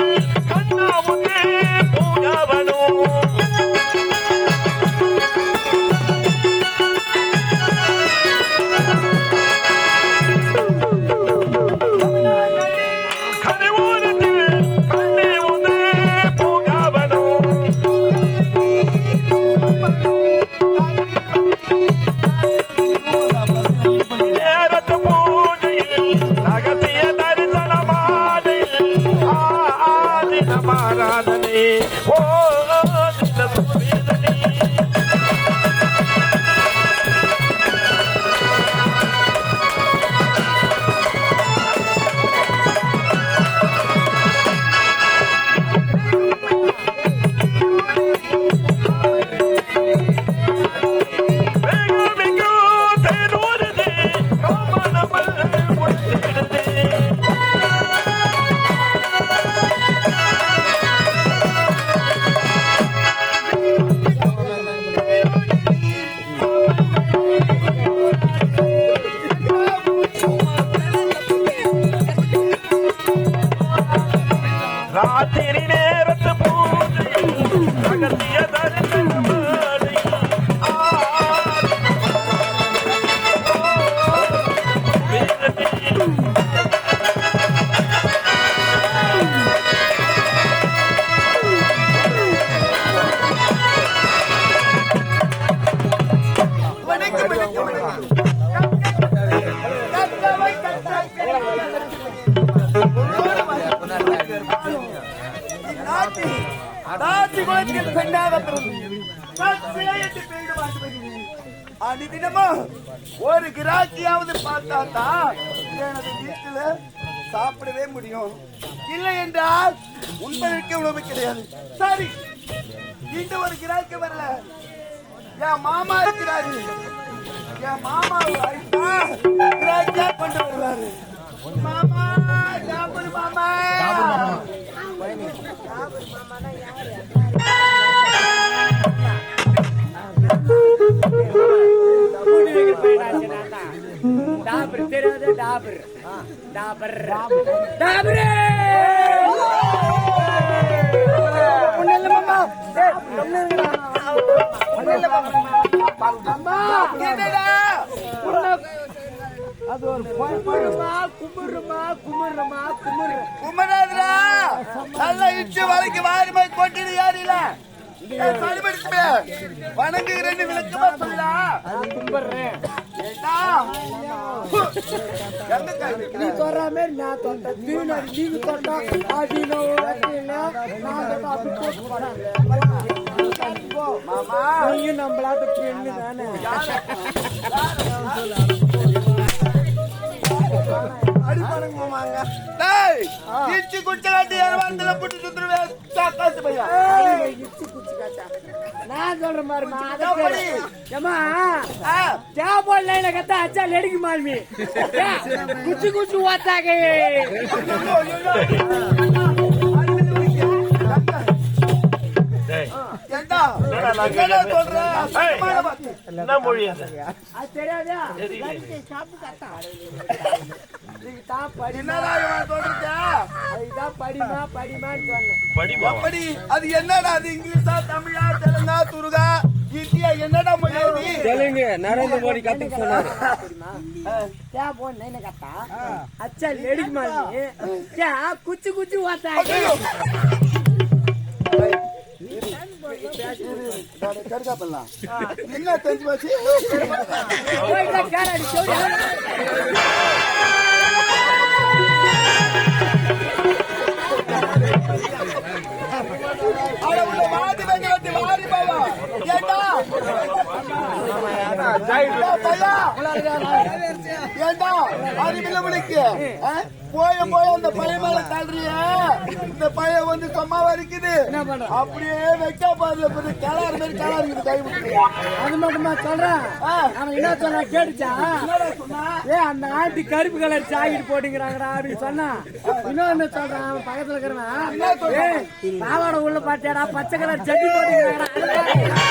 Yeah. நாட்டி பெண்ணாக பிறந்து கத்திரை ஒரு கிராக்கியாவது பார்த்தா தான் எனது வீட்டுல சாப்பிடவே முடியும் இல்லை என்றால் உண்பதற்கு உணவு கிடையாது சரி இந்த ஒரு கிராக்கி வரல என் மாமா இருக்கிறாரு என் மாமா கிராக்கியா கொண்டு வருவாரு மாமா மாமா டாபர் தெரியாது டாபர் டாபர் டாபர் இல்ல மாமா இல்ல மாமா. அது ஒரு கும்பிடுமா கும்பிடுமா கும்பிடுமா கும்பிடு குமராதுடா. நல்லா இட்டு வளைக்கு வாரி மாதிரி கொட்டிடு யாரில வணங்குகிறேன்னு விளக்கமா சொல்லா கும்பிடுறேன் நீ தொடுற மாதிரி நான் தொட்டேன். நீங்க நீங்க தொட்டா அப்படின்னு நான் தொட்டா அப்படி போட்டு போறாங்க மாமா. நீங்க நம்மளாட்ட பெண்ணு தானே. அடிப்பானுங்க மாமாங்க டேய் இச்சு குச்ச காட்டி யாரவாந்தல புட்டு சுத்துருவேன் காசு பையா இச்சு குச்சி காட்டா நான் சொல்ற மாதிரிமா எப்படி? ஏமா ஆ. தேவபோல் லைன கத்தா அச்சா லெடிக்கு மாலுமி. குச்சி குச்சி என்ன மொழி அது? என்னடா அது என்னடா அது இங்கிலீஷா தமிழா தெலுங்கா துருகா இந்தியா என்னடா மொழி? தெலுங்கு நரேந்திர மோடி கத்துக்க சொன்னாரு. குச்சி ஓத்தாங்க ஐயோ. டேய், கருகா பண்ணலாம் என்ன தெரிஞ்சு போச்சு ஏண்டா? அறிவில போய போய அந்த பையன் மேல தள்ளுறிய. இந்த பையன் வந்து சும்மாவா இருக்குது அப்படியே வைக்கா பாருல போது கலாறு மாதிரி கலா இருக்குது கை விட்டு அது மட்டுமா சொல்றேன்? ஆ. அவன் என்ன சொன்னா கேட்டுச்சா? ஏ அந்த ஆண்டி கருப்பு கலர் ஜாக்கெட் போட்டுக்கிறாங்கடா அப்படின்னு சொன்னா. இன்னொன்னு சொல்றான் அவன் பக்கத்துல இருக்கிறவன். பாவாடை உள்ள பாத்தியாடா பச்சை கலர் ஜட்டி போட்டுக்கிறாங்கடா.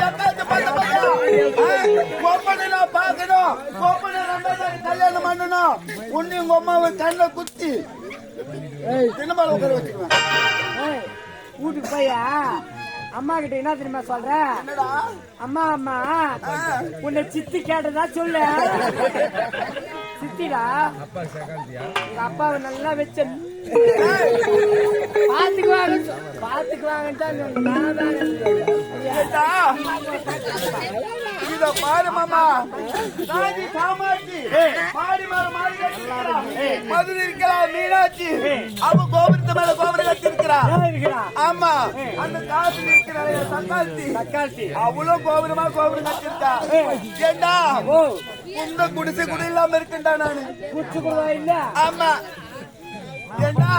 சத்தாத்து பண்ண பையா! கோப்பனை கோப்பனை கல்யாணம் பண்ணணும். உன்னை உங்க அம்மாவை கண்ணை குத்தி. தினமால உட்கார வீட்டுக்கு போயா அம்மா கிட்ட என்ன தெரியுமா சொல்ற? அம்மா அம்மா உன்னை சித்தி கேட்டதா சொல்லு. சித்திடா அப்பாவை நல்லா வச்ச பாத்துக்குவாங்க பாத்துக்குவாங்கன்னு தான்? இத பாரு மாமா. சாதி காமாட்சி. மாடி மேல மாடி. மதுரை இருக்கிறா மீனாட்சி. அவ கோபுரத்து மேல கோபுரம் கட்டிருக்கிறா ஆமா. அந்த காசு இருக்கிற சங்காத்தி தக்காளி அவ்வளவு கோபுரமா கோபுரம் கட்டிருக்கா ஏண்டா? உங்க குடிசை கூட இல்லாம இருக்கேன்டா நானு. குச்சி கூட இல்ல. ஆமா. ஏண்டா?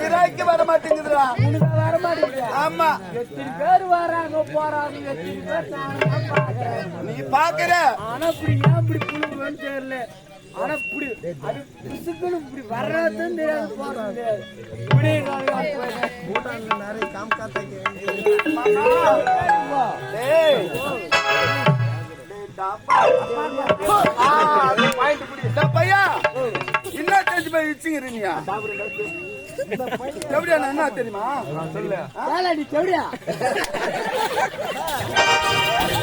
கிராய்க்கு வர மாட்டேங்குதுடா. உனக்கு வர மாட்டேங்குது. ஆமா. எத்தனை பேர் வராங்க போறாங்க எத்தனை பேர் நானும் நீ பாக்குற. ஆனா இப்படி ஏன் இப்படி புழுங்குன்னு தெரியல. ஆனா இப்படி அது பிசுக்குன்னு இப்படி வர்றதும் தெரியாது போறது தெரியாது இப்படி டேய். டேய், டாப்பா. ஆ, அது point புடி. டா, தெரிஞ்சு போய் வச்சுக்கிறீங்க எப்படியா நான் என்ன தெரியுமா? சொல்லு வேலை செவிடியா?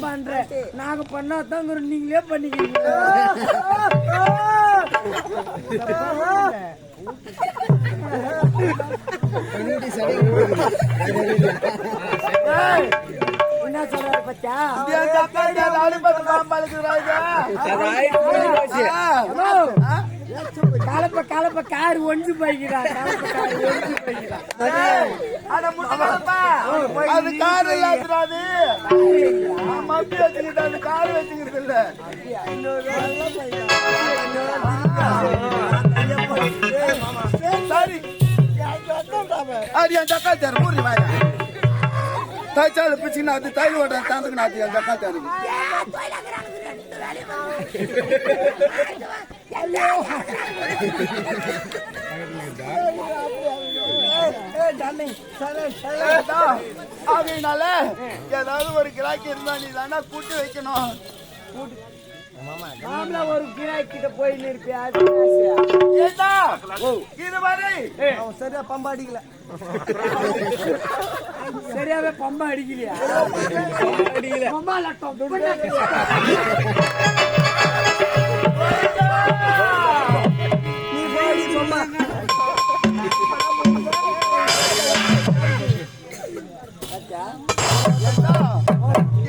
பண்றேன் நாங்க பண்ணாதான் நீங்களே பண்ணிக்கிறீங்க என்ன பச்சா கலப்ப கலப்ப கார் ஒன்று போய்க்கிறா கலப்ப கார் அட முட்டப்பா. அது கார் இல்லாதுடா அது. மப்பி வச்சுக்கிட்டு அது கார் வச்சுக்கிறது இல்ல. சரி. அது என் தக்காளி தேர் ஊறி வாயா தைச்சாலு பிச்சுக்கினா அது ஓட்ட என் தேருக்கு அதனால ஏதாவது ஒரு கிராக்கி இருந்தா நீ தானே கூட்டி வைக்கணும் நாமளா ஒரு கிராய் கிட்ட போய் நிற்பியா? ஏதா இதுவரை சரியா பம்பா அடிக்கல. சரியாவே பம்பா அடிக்கலையா அடிக்கல. பம்பா லட்டம் போடி பம்பா ஏதா,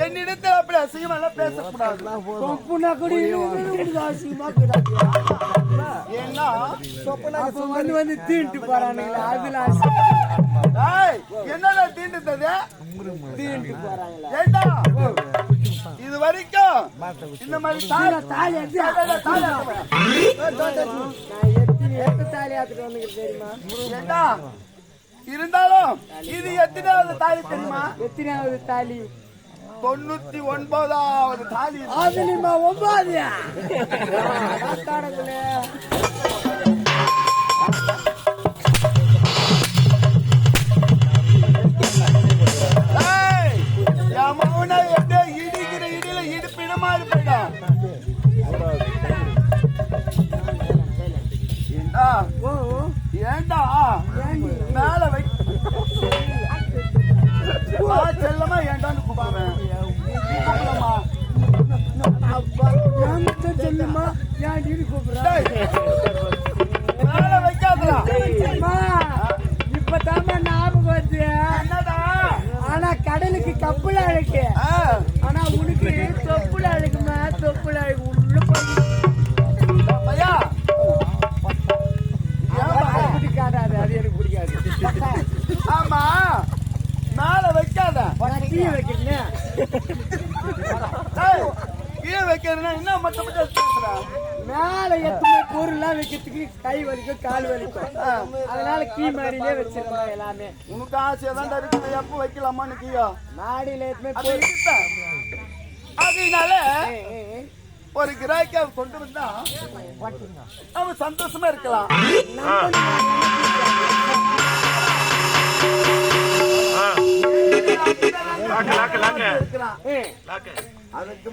என்னிடத்தில் அப்படி அசிங்கமெல்லாம் பேசக்கூடாது. சொப்புனா கூட இன்னும் கூடாது ஏன்னா வந்து வந்து தீண்டு போறானுங்களா அதுல ஆசை ஏய், என்னடா தீண்டுத்தது தீண்டு போறாங்களா ஏண்டா? இது வரைக்கும் இந்த மாதிரி தாய் தாலி எடுத்து தாலி ஆத்துட்டு வந்துக்கிறேன் தெரியுமா ஏண்டா? இருந்தாலும் இது எத்தனாவது தாலி தெரியுமா? எத்தனாவது தாலி. தொண்ணூத்தி ஒன்பதாவது தாலி ஒன்பது கப்புல அழைக்கு. ஆனா உனக்கு தொப்புல அழைக்குமா தொப்புல அழைக்கு உள்ள போய். காட்டாது அது எனக்கு பிடிக்காது. ஆமா. மேல வைக்காத. டீ வைக்கிறேன் கீழே வைக்கிறதுனா என்ன மட்டும் மட்டும் மேல எத்தனை பொருள்லாம் வைக்கிறதுக்கு கை வலிக்கும் கால் வலிக்கும் அதனால கீ மாடியிலே வச்சிருந்தோம் எல்லாமே உனக்கு ஆசையா தான் இருக்குது எப்ப வைக்கலாமான்னு கீழே மாடியில எத்தனை. அதனால. ஒரு அவன் கொண்டு வந்தா அவன் சந்தோஷமா இருக்கலாம் லாக்கு அதுக்கு